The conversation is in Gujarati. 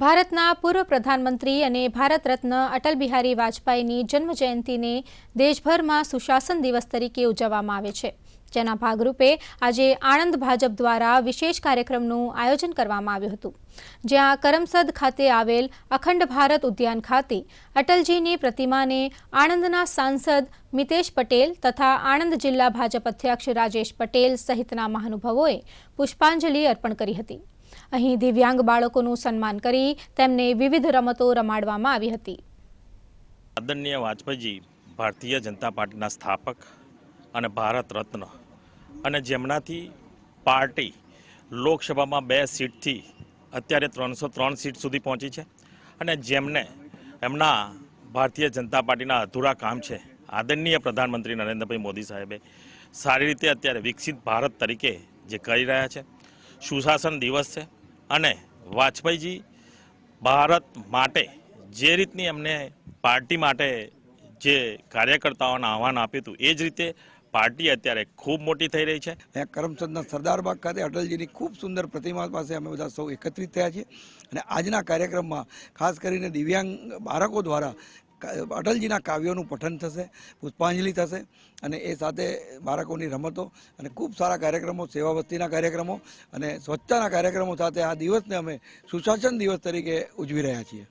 ભારતના પૂર્વ પ્રધાનમંત્રી અને ભારત રત્ન અટલ બિહારી વાજપેયીની જન્મ જયંતિને દેશભરમાં સુશાસન દિવસ તરીકે ઉજવવામાં આવે છે. જેના ભાગરૂપે આજે આણંદ ભાજપ દ્વારા વિશેષ કાર્યક્રમનું આયોજન કરવામાં આવ્યું હતું. જ્યાં કરમસદ ખાતે આવેલ અખંડ ભારત ઉદ્યાન ખાતે અટલજીની પ્રતિમાને આણંદના સાંસદ મિતેશ પટેલ તથા આણંદ જિલ્લા ભાજપ અધ્યક્ષ રાજેશ પટેલ સહિતના મહાનુભાવોએ પુષ્પાંજલિ અર્પણ કરી હતી. અહીં દિવ્યાંગ બાળકોનું સન્માન કરી તેમને વિવિધ રમતો રમાડવામાં આવી હતી. આદરણીય વાજપેયીજી, ભારતીય જનતા પાર્ટીના સ્થાપક અને ભારત રત્ન અને જેમનાથી પાર્ટી લોકસભામાં બે સીટથી અત્યારે ત્રણસો ત્રણ સીટ સુધી પહોંચી છે અને જેમને એમના ભારતીય જનતા પાર્ટીના અધૂરા કામ છે. આદરણીય પ્રધાનમંત્રી નરેન્દ્રભાઈ મોદી સાહેબે સારી રીતે અત્યારે વિકસિત ભારત તરીકે જે કરી રહ્યા છે. સુશાસન દિવસ છે. અને વાજપેયીજી ભારત માટે જે રીતની એમને પાર્ટી માટે જે કાર્યકર્તાઓને આહવાન આપ્યું હતું, એ જ રીતે પાર્ટી અત્યારે ખૂબ મોટી થઈ રહી છે. અહીંયા કરમચંદના સરદારબાગ ખાતે અટલજીની ખૂબ સુંદર પ્રતિમા પાસે અમે બધા સૌ એકત્રિત થયા છીએ. અને આજના કાર્યક્રમમાં ખાસ કરીને દિવ્યાંગ બાળકો દ્વારા અટલજીના કાવ્યોનું પઠન થશે, પુષ્પાંજલિ થશે અને એ સાથે બાળકોની રમતો અને ખૂબ સારા કાર્યક્રમો સેવા વસ્તીના કાર્યક્રમો અને સ્વચ્છતાના કાર્યક્રમો સાથે આ દિવસને અમે સુશાસન દિવસ તરીકે ઉજવી રહ્યા છીએ.